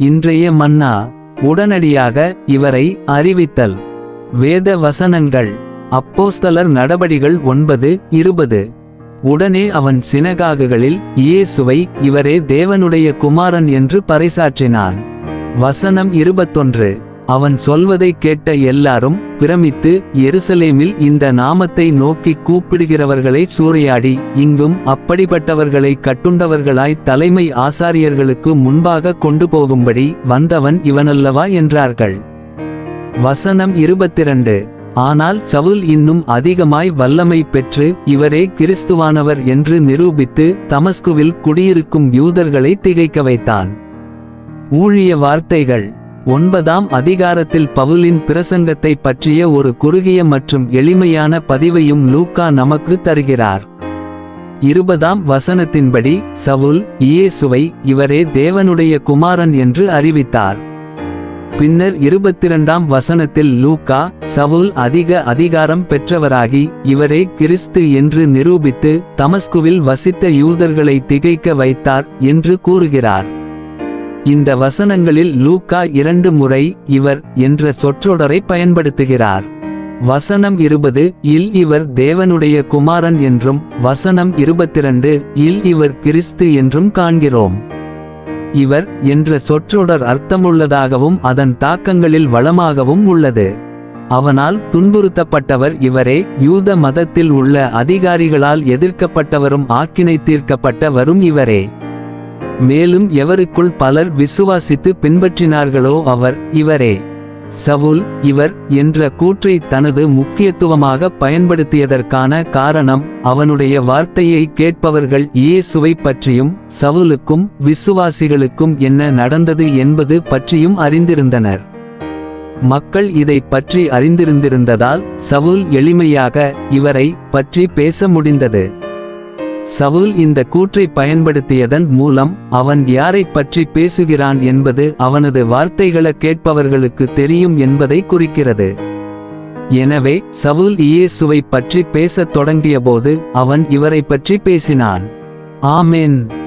இன்றைய மன்னா உடனடியாக இவரை அறிவித்தல். வேத வசனங்கள். அப்போஸ்தலர் நடபடிகள் ஒன்பது இருபது. உடனே அவன் சினகாகுகளில் இயேசுவை இவரே தேவனுடைய குமாரன் என்று பறைசாற்றினான். வசனம் இருபத்தொன்று. அவன் சொல்வதை கேட்ட எல்லாரும் பிரமித்து எருசலேமில் இந்த நாமத்தை நோக்கி கூப்பிடுகிறவர்களை சூறையாடி இங்கும் அப்படிப்பட்டவர்களை கட்டுண்டவர்களாய் தலைமை ஆசாரியர்களுக்கு முன்பாக கொண்டு போகும்படி வந்தவன் இவனல்லவா? என்றார்கள். வசனம் இருபத்திரண்டு. ஆனால் சவுல் இன்னும் அதிகமாய் வல்லமை பெற்று இவரே கிறிஸ்துவானவர் என்று நிரூபித்து தமஸ்குவில் குடியிருக்கும் யூதர்களை திகைக்க வைத்தான். ஊழிய வார்த்தைகள். ஒன்பதாம் அதிகாரத்தில் பவுலின் பிரசங்கத்தை பற்றிய ஒரு குறுகிய மற்றும் எளிமையான பதிவையும் லூக்கா நமக்கு தருகிறார். இருபதாம் வசனத்தின்படி சவுல் இயேசுவை இவரே தேவனுடைய குமாரன் என்று அறிவித்தார். பின்னர் இருபத்திரண்டாம் வசனத்தில் லூக்கா சவுல் அதிக அதிகாரம் பெற்றவராகி இவரே கிறிஸ்து என்று நிரூபித்து தமஸ்குவில் வசித்த யூதர்களை திகைக்க வைத்தார் என்று கூறுகிறார். இந்த வசனங்களில் லூக்கா இரண்டு முறை இவர் என்ற சொற்றொடரை பயன்படுத்துகிறார். வசனம் இருபது இல் இவர் தேவனுடைய குமாரன் என்றும் வசனம் இருபத்திரண்டு இல் இவர் கிறிஸ்து என்றும் காண்கிறோம். இவர் என்ற சொற்றொடர் அர்த்தமுள்ளதாகவும் அதன் தாக்கங்களில் வளமாகவும் உள்ளது. அவனால் துன்புறுத்தப்பட்டவர் இவரே யூத மதத்தில் உள்ள அதிகாரிகளால் எதிர்க்கப்பட்டவரும் ஆக்கினை தீர்க்கப்பட்டவரும் இவரே. மேலும் எவருக்குள் பலர் விசுவாசித்து பின்பற்றினார்களோ அவர் இவரே. சவுல் இவர் என்ற கூற்றை தனது முக்கியத்துவமாக பயன்படுத்தியதற்கான காரணம் அவனுடைய வார்த்தையை கேட்பவர்கள் இயேசுவை பற்றியும் சவுலுக்கும் விசுவாசிகளுக்கும் என்ன நடந்தது என்பது பற்றியும் அறிந்திருந்தனர். மக்கள் இதை பற்றி அறிந்திருந்திருந்ததால் சவுல் எளிமையாக இவரை பற்றி பேச முடிந்தது. சவுல் இந்த கூற்றை பயன்படுத்தியதன் மூலம் அவன் யாரை பற்றி பேசுகிறான் என்பது அவனது வார்த்தைகளை கேட்பவர்களுக்கு தெரியும் என்பதை குறிக்கிறது. எனவே சவுல் இயேசுவை பற்றி பேசத் தொடங்கியபோது அவன் இவரை பற்றி பேசினான். ஆமென்.